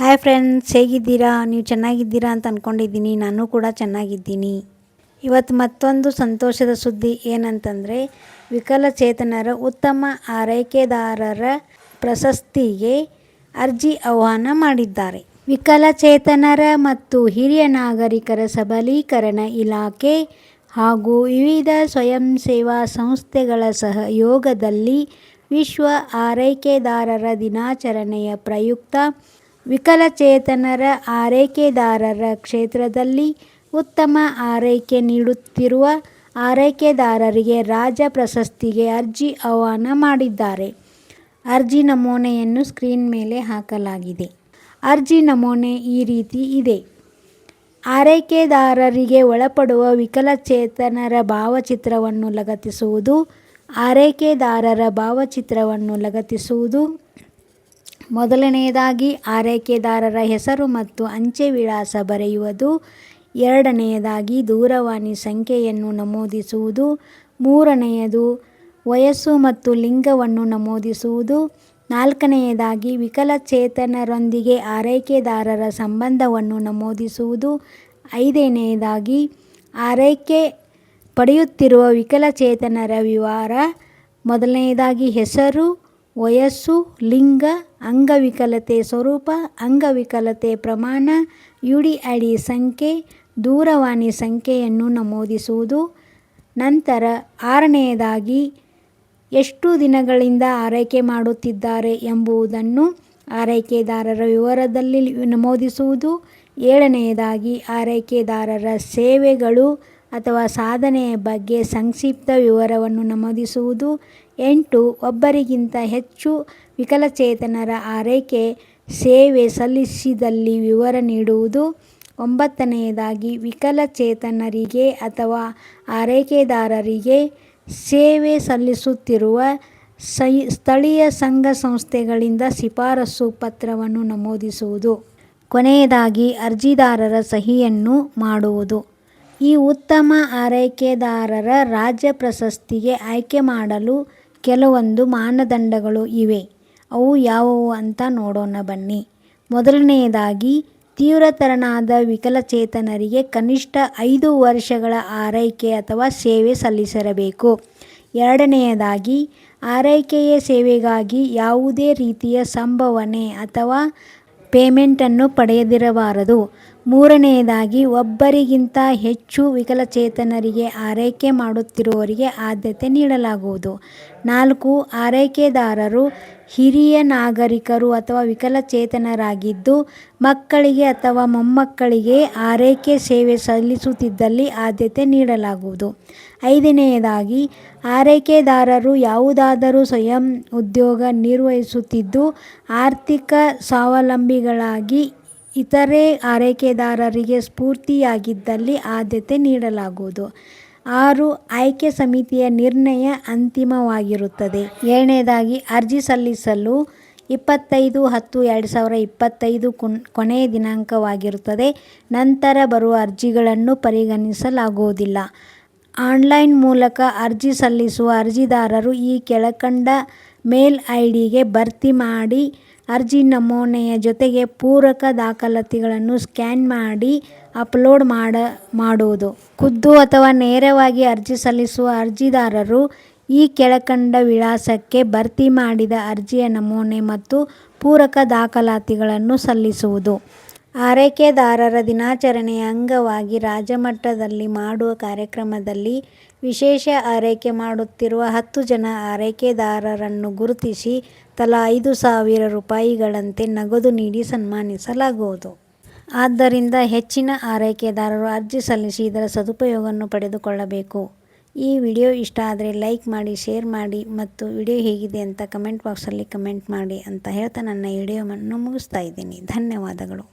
Hi friends ಹೇಗಿದ್ದೀರಾ? ನೀವು ಚೆನ್ನಾಗಿದ್ದೀರಾ ಅಂತ ಅಂದ್ಕೊಂಡಿದ್ದೀನಿ ನಾನು ಕೂಡ ಚೆನ್ನಾಗಿದ್ದೀನಿ. ಇವತ್ತು ಮತ್ತೊಂದು ಸಂತೋಷದ ಸುದ್ದಿ ಏನಂತಂದರೆ, ವಿಕಲಚೇತನರ ಉತ್ತಮ ಆರೈಕೆದಾರರ ಪ್ರಶಸ್ತಿಗೆ ಅರ್ಜಿ ಆಹ್ವಾನ ಮಾಡಿದ್ದಾರೆ. ವಿಕಲಚೇತನರ ಮತ್ತು ಹಿರಿಯ ನಾಗರಿಕರ ಸಬಲೀಕರಣ ಇಲಾಖೆ ಹಾಗೂ ವಿವಿಧ ಸ್ವಯಂ ಸೇವಾ ಸಂಸ್ಥೆಗಳ ಸಹಯೋಗದಲ್ಲಿ ವಿಶ್ವ ಆರೈಕೆದಾರರ ದಿನಾಚರಣೆಯ ಪ್ರಯುಕ್ತ ವಿಕಲಚೇತನರ ಆರೈಕೆದಾರರ ಕ್ಷೇತ್ರದಲ್ಲಿ ಉತ್ತಮ ಆರೈಕೆ ನೀಡುತ್ತಿರುವ ಆರೈಕೆದಾರರಿಗೆ ರಾಜ್ಯ ಪ್ರಶಸ್ತಿಗೆ ಅರ್ಜಿ ಆಹ್ವಾನ ಮಾಡಿದ್ದಾರೆ. ಅರ್ಜಿ ನಮೂನೆಯನ್ನು ಸ್ಕ್ರೀನ್ ಮೇಲೆ ಹಾಕಲಾಗಿದೆ. ಅರ್ಜಿ ನಮೂನೆ ಈ ರೀತಿ ಇದೆ. ಆರೈಕೆದಾರರಿಗೆ ಒಳಪಡುವ ವಿಕಲಚೇತನರ ಭಾವಚಿತ್ರವನ್ನು ಲಗತ್ತಿಸುವುದು, ಆರೈಕೆದಾರರ ಭಾವಚಿತ್ರವನ್ನು ಲಗತ್ತಿಸುವುದು ಮೊದಲನೆಯದಾಗಿ ಆರೈಕೆದಾರರ ಹೆಸರು ಮತ್ತು ಅಂಚೆ ವಿಳಾಸ ಬರೆಯುವುದು, ಎರಡನೆಯದಾಗಿ ದೂರವಾಣಿ ಸಂಖ್ಯೆಯನ್ನು ನಮೂದಿಸುವುದು, ಮೂರನೆಯದು ವಯಸ್ಸು ಮತ್ತು ಲಿಂಗವನ್ನು ನಮೂದಿಸುವುದು, ನಾಲ್ಕನೆಯದಾಗಿ ವಿಕಲಚೇತನರೊಂದಿಗೆ ಆರೈಕೆದಾರರ ಸಂಬಂಧವನ್ನು ನಮೂದಿಸುವುದು, ಐದನೆಯದಾಗಿ ಆರೈಕೆ ಪಡೆಯುತ್ತಿರುವ ವಿಕಲಚೇತನರ ವಿವರ, ಮೊದಲನೆಯದಾಗಿ ಹೆಸರು ವಯಸ್ಸು, ಲಿಂಗ, ಅಂಗವಿಕಲತೆ ಸ್ವರೂಪ, ಅಂಗವಿಕಲತೆ ಪ್ರಮಾಣ ಯು ಡಿ ಐ ಡಿ ಸಂಖ್ಯೆ, ದೂರವಾಣಿ ಸಂಖ್ಯೆಯನ್ನು ನಮೂದಿಸುವುದು. ನಂತರ ಆರನೆಯದಾಗಿ, ಎಷ್ಟು ದಿನಗಳಿಂದ ಆರೈಕೆ ಮಾಡುತ್ತಿದ್ದಾರೆ ಎಂಬುದನ್ನು ಆರೈಕೆದಾರರ ವಿವರದಲ್ಲಿ ನಮೂದಿಸುವುದು. ಏಳನೆಯದಾಗಿ, ಆರೈಕೆದಾರರ ಸೇವೆಗಳು ಅಥವಾ ಸಾಧನೆಯ ಬಗ್ಗೆ ಸಂಕ್ಷಿಪ್ತ ವಿವರವನ್ನು ನಮೂದಿಸುವುದು. ಎಂಟು ಒಬ್ಬರಿಗಿಂತ ಹೆಚ್ಚು ವಿಕಲಚೇತನರ ಆರೈಕೆ ಸೇವೆ ಸಲ್ಲಿಸಿದಲ್ಲಿ ವಿವರ ನೀಡುವುದು. ಒಂಬತ್ತನೆಯದಾಗಿ ವಿಕಲಚೇತನರಿಗೆ ಅಥವಾ ಆರೈಕೆದಾರರಿಗೆ ಸೇವೆ ಸಲ್ಲಿಸುತ್ತಿರುವ ಸ್ಥಳೀಯ ಸಂಘ ಸಂಸ್ಥೆಗಳಿಂದ ಶಿಫಾರಸು ಪತ್ರವನ್ನು ನಮೂದಿಸುವುದು. ಕೊನೆಯದಾಗಿ ಅರ್ಜಿದಾರರ ಸಹಿಯನ್ನು ಮಾಡುವುದು. ಈ ಉತ್ತಮ ಆರೈಕೆದಾರರ ರಾಜ್ಯ ಪ್ರಶಸ್ತಿಗೆ ಆಯ್ಕೆ ಮಾಡಲು ಕೆಲವೊಂದು ಮಾನದಂಡಗಳು ಇವೆ. ಅವು ಯಾವುವು ಅಂತ ನೋಡೋಣ ಬನ್ನಿ. ಮೊದಲನೆಯದಾಗಿ, ತೀವ್ರತರನಾದ ವಿಕಲಚೇತನರಿಗೆ ಕನಿಷ್ಠ ಐದು ವರ್ಷಗಳ ಆರೈಕೆ ಅಥವಾ ಸೇವೆ ಸಲ್ಲಿಸಿರಬೇಕು. ಎರಡನೆಯದಾಗಿ, ಆರೈಕೆಯ ಸೇವೆಗಾಗಿ ಯಾವುದೇ ರೀತಿಯ ಸಂಭವನೆ ಅಥವಾ ಪೇಮೆಂಟನ್ನು ಪಡೆಯದಿರಬಾರದು. ಮೂರನೆಯದಾಗಿ, ಒಬ್ಬರಿಗಿಂತ ಹೆಚ್ಚು ವಿಕಲಚೇತನರಿಗೆ ಆರೈಕೆ ಮಾಡುತ್ತಿರುವವರಿಗೆ ಆದ್ಯತೆ ನೀಡಲಾಗುವುದು. ನಾಲ್ಕು, ಆರೈಕೆದಾರರು ಹಿರಿಯ ನಾಗರಿಕರು ಅಥವಾ ವಿಕಲಚೇತನರಾಗಿದ್ದು, ಮಕ್ಕಳಿಗೆ ಅಥವಾ ಮೊಮ್ಮಕ್ಕಳಿಗೆ ಆರೈಕೆ ಸೇವೆ ಸಲ್ಲಿಸುತ್ತಿದ್ದಲ್ಲಿ ಆದ್ಯತೆ ನೀಡಲಾಗುವುದು. ಐದನೆಯದಾಗಿ, ಆರೈಕೆದಾರರು ಯಾವುದಾದರೂ ಸ್ವಯಂ ಉದ್ಯೋಗ ನಿರ್ವಹಿಸುತ್ತಿದ್ದು, ಆರ್ಥಿಕ ಸ್ವಾವಲಂಬಿಗಳಾಗಿ ಇತರೆ ಆರೈಕೆದಾರರಿಗೆ ಸ್ಫೂರ್ತಿಯಾಗಿದ್ದಲ್ಲಿ ಆದ್ಯತೆ ನೀಡಲಾಗುವುದು. ಆರು, ಆಯ್ಕೆ ಸಮಿತಿಯ ನಿರ್ಣಯ ಅಂತಿಮವಾಗಿರುತ್ತದೆ. ಏಳನೇದಾಗಿ ಅರ್ಜಿ ಸಲ್ಲಿಸಲು ಇಪ್ಪತ್ತೈದು ಹತ್ತು ಎರಡು ಸಾವಿರ ಇಪ್ಪತ್ತೈದು ಕೊನೆಯ ದಿನಾಂಕವಾಗಿರುತ್ತದೆ. ನಂತರ ಬರುವ ಅರ್ಜಿಗಳನ್ನು ಪರಿಗಣಿಸಲಾಗುವುದಿಲ್ಲ. ಆನ್ಲೈನ್ ಮೂಲಕ ಅರ್ಜಿ ಸಲ್ಲಿಸುವ ಅರ್ಜಿದಾರರು ಈ ಕೆಳಕಂಡ ಮೇಲ್ ಐ ಡಿಗೆ ಭರ್ತಿ ಮಾಡಿ ಅರ್ಜಿ ನಮೂನೆಯ ಜೊತೆಗೆ ಪೂರಕ ದಾಖಲಾತಿಗಳನ್ನು ಸ್ಕ್ಯಾನ್ ಮಾಡಿ ಅಪ್ಲೋಡ್ ಮಾಡ, ಮಾಡುವುದು. ಖುದ್ದು ಅಥವಾ ನೇರವಾಗಿ ಅರ್ಜಿ ಸಲ್ಲಿಸುವ ಅರ್ಜಿದಾರರು ಈ ಕೆಳಕಂಡ ವಿಳಾಸಕ್ಕೆ ಭರ್ತಿ ಮಾಡಿದ ಅರ್ಜಿಯ ನಮೂನೆ ಮತ್ತು ಪೂರಕ ದಾಖಲಾತಿಗಳನ್ನು ಸಲ್ಲಿಸುವುದು. ಆರೈಕೆದಾರರ ದಿನಾಚರಣೆಯ ಅಂಗವಾಗಿ ರಾಜ್ಯಮಟ್ಟದಲ್ಲಿ ಮಾಡುವ ಕಾರ್ಯಕ್ರಮದಲ್ಲಿ ವಿಶೇಷ ಆರೈಕೆ ಮಾಡುತ್ತಿರುವ ಹತ್ತು ಜನ ಆರೈಕೆದಾರರನ್ನು ಗುರುತಿಸಿ ತಲಾ ಐದು ಸಾವಿರ ರೂಪಾಯಿಗಳಂತೆ ನಗದು ನೀಡಿ ಸನ್ಮಾನಿಸಲಾಗುವುದು. ಆದ್ದರಿಂದ ಹೆಚ್ಚಿನ ಆರೈಕೆದಾರರು ಅರ್ಜಿ ಸಲ್ಲಿಸಿ ಇದರ ಸದುಪಯೋಗವನ್ನು ಪಡೆದುಕೊಳ್ಳಬೇಕು. ಈ ವಿಡಿಯೋ ಇಷ್ಟ ಆದರೆ ಲೈಕ್ ಮಾಡಿ, ಶೇರ್ ಮಾಡಿ ಮತ್ತು ವಿಡಿಯೋ ಹೇಗಿದೆ ಅಂತ ಕಮೆಂಟ್ ಬಾಕ್ಸಲ್ಲಿ ಕಮೆಂಟ್ ಮಾಡಿ ಅಂತ ಹೇಳ್ತಾ ನನ್ನ ವಿಡಿಯೋವನ್ನು ಮುಗಿಸ್ತಾ ಇದ್ದೀನಿ. ಧನ್ಯವಾದಗಳು.